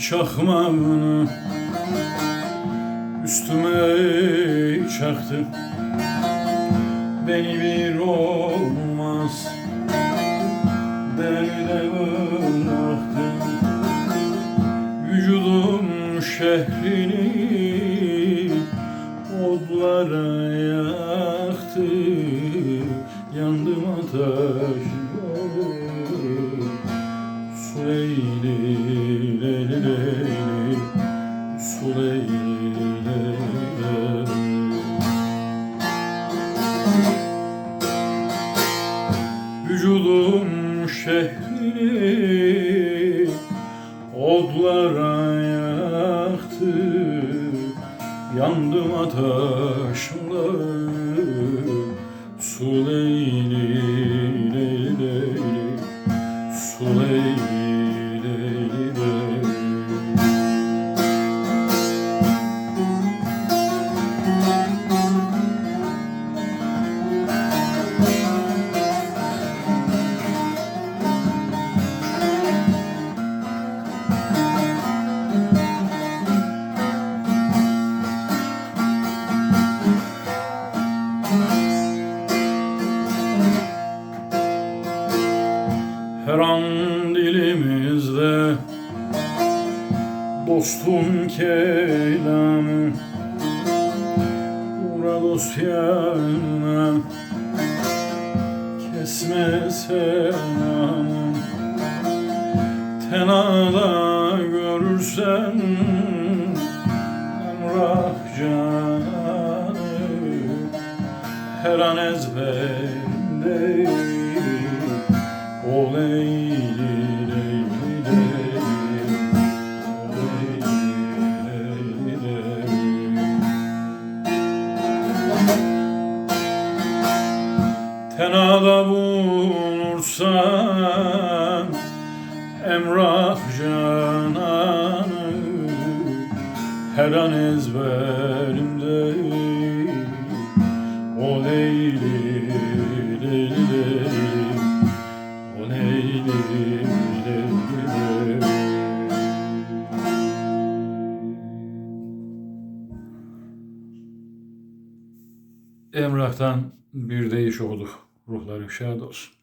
çakmağını üstüme çaktı. Beni bir olmaz derde bıraktı. Vücudum şehrini odlara yaktı. Yandım ateşle Vücudum şehrini odlara yaktı. Yandım ateşle Su Her an dilimizde Dostun kelamı Uğra dost yanına Kesme selamı Tenada görürsen Emrah canı Her an ezberinde Tenada bulunursan Emrah cananı Her an ezberimde O leyli leyli O leyli leyli leyli Emrah'tan bir deyiş okuduk. Ruhları şad olsun.